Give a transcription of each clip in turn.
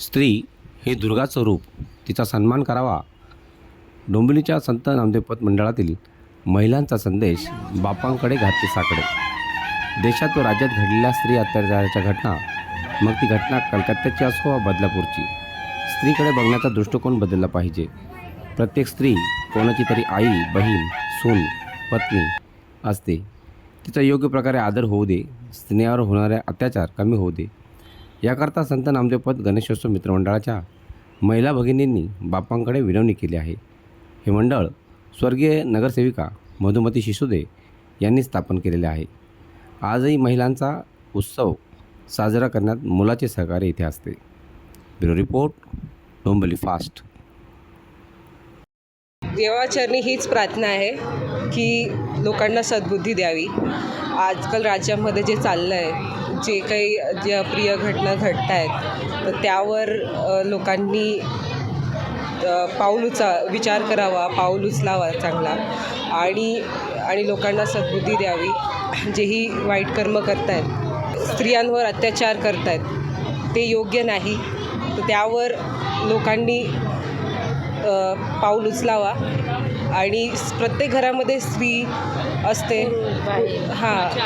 स्त्री हे दुर्गाचं रूप तिचा सन्मान करावा. डोंबिवलीच्या संत नामदेवपत मंडळातील महिलांचा संदेश बापांकडे घातले साकडे. देशात व राज्यात घडलेल्या स्त्री अत्याचाराच्या घटना मग ती घटना कलकत्त्याची असो वा बदलापूरची स्त्रीकडे बघण्याचा दृष्टिकोन बदलला पाहिजे. प्रत्येक स्त्री कोणाची तरी आई बहीण सून पत्नी असते. तिचा योग्य प्रकारे आदर होऊ दे. स्त्रियावर होणारे अत्याचार कमी होऊ दे. याकरता संत नामदेवपद गणेशोत्सव मित्रमंडळाच्या महिला भगिनींनी बापांकडे विनवणी केली आहे. हे मंडळ स्वर्गीय नगरसेविका मधुमती शिसुदे यांनी स्थापन केलेले आहे. आजही महिलांचा उत्सव साजरा करण्यात मुलाचे सहकार्य इथे असते. ब्युरो रिपोर्ट डोंबली फास्ट. देवाचरणी हीच प्रार्थना आहे की लोकांना सद्बुद्धी द्यावी. आजकाल राज्यामध्ये जे चाललं आहे जे काही जे अप्रिय घटना घडत आहेत तर त्यावर लोकांनी पाऊल उचा विचार करावा पाऊल उचलावा चांगला. आणि आणि लोकांना सद्बुद्धी द्यावी जेही वाईट कर्म करतायत. स्त्रियांवर अत्याचार करतायत. ते योग्य नाही. तर त्यावर लोकांनी पाऊल उचलावा. आणि प्रत्येक घरामध्ये स्त्री असते. हां.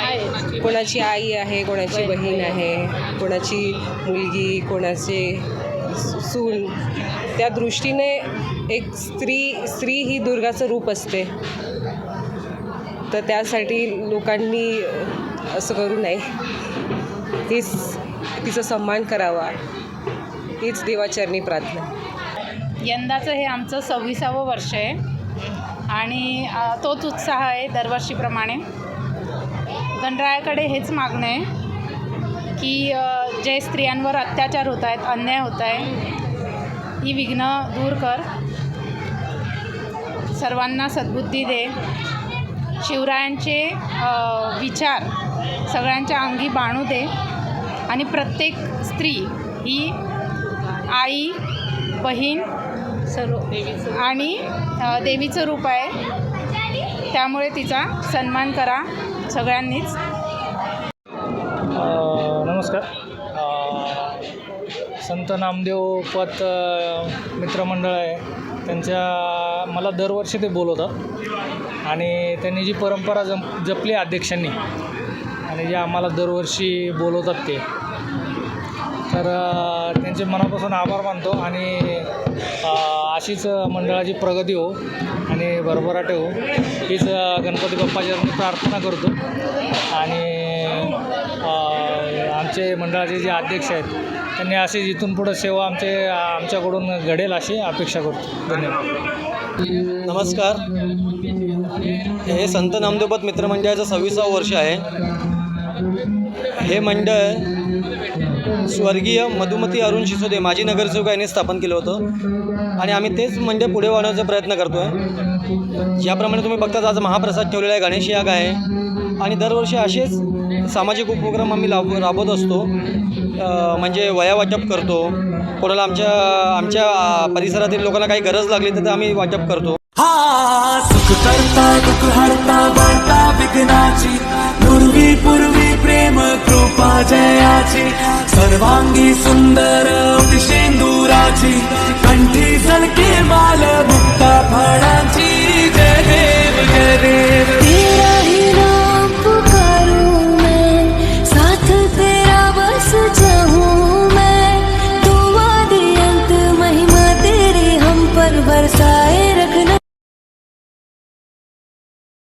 कोणाची आई आहे कोणाची बहीण आहे कोणाची मुलगी कोणाचे सून. त्या दृष्टीने एक स्त्री स्त्री ही दुर्गाचं रूप असते. तर त्यासाठी लोकांनी असं करू नये. हीच तिचा सन्मान करावा. हीच देवाचरणी प्रार्थना. यंदाचं हे आमचं सव्वीसावं वर्ष आहे. आणि तोच उत्साह आहे दरवर्षीप्रमाणे. गणरायाकडे हेच मागणं आहे की जे स्त्रियांवर अत्याचार होत आहेत अन्याय होत आहे ही विघ्न दूर कर. सर्वांना सद्बुद्धी दे. शिवरायांचे विचार सगळ्यांच्या अंगी बाणू दे. आणि प्रत्येक स्त्री ही आई बहीण सर्व आणि देवीचं रूप आहे. त्यामुळे तिचा सन्मान करा सगळ्यांनीच. नमस्कार. संत नामदेव पत मित्रमंडळ आहे. त्यांच्या मला दरवर्षी ते बोलवतात. आणि त्यांनी जी परंपरा जम जपली अध्यक्षांनी आणि जे आम्हाला दरवर्षी बोलवतात ते. तर त्यांचे मनापासून आभार मानतो आणि अशीच मंडळाची प्रगती हो आणि भरभराटे हो. हीच गणपती बाप्पाच्या प्रार्थना करतो. आणि आमचे मंडळाचे जे अध्यक्ष आहेत त्यांनी अशीच इथून पुढं सेवा आमचे आमच्याकडून घडेल अशी अपेक्षा करतो. धन्यवाद. नमस्कार. हे संत नामदेवपत मित्रमंडळाचं सव्वीसावं वर्ष आहे. हे मंडळ स्वर्गीय मधुमती अरुण शिसोदे माजी नगरसेवक यांनी स्थापन केलं होतं. आणि आम्ही तेच म्हणजे पुढे वाढवण्याचा प्रयत्न करतो आहे ज्याप्रमाणे तुम्ही बघताच आज महाप्रसाद ठेवलेला आहे गणेश याग आहे. आणि दरवर्षी असेच सामाजिक उपक्रम आम्ही लाभ राबवत असतो. म्हणजे वया वाटप करतो. कोणाला आमच्या आमच्या परिसरातील लोकांना काही गरज लागली तर आम्ही वाटप करतो. हा सुख करता दुःख हरता वार्ता विघ्नाची पूर्वी पूर्वी. जयाची सर्वांगी सुंदर शेंदुराची कंठी सलके माल मुक्ता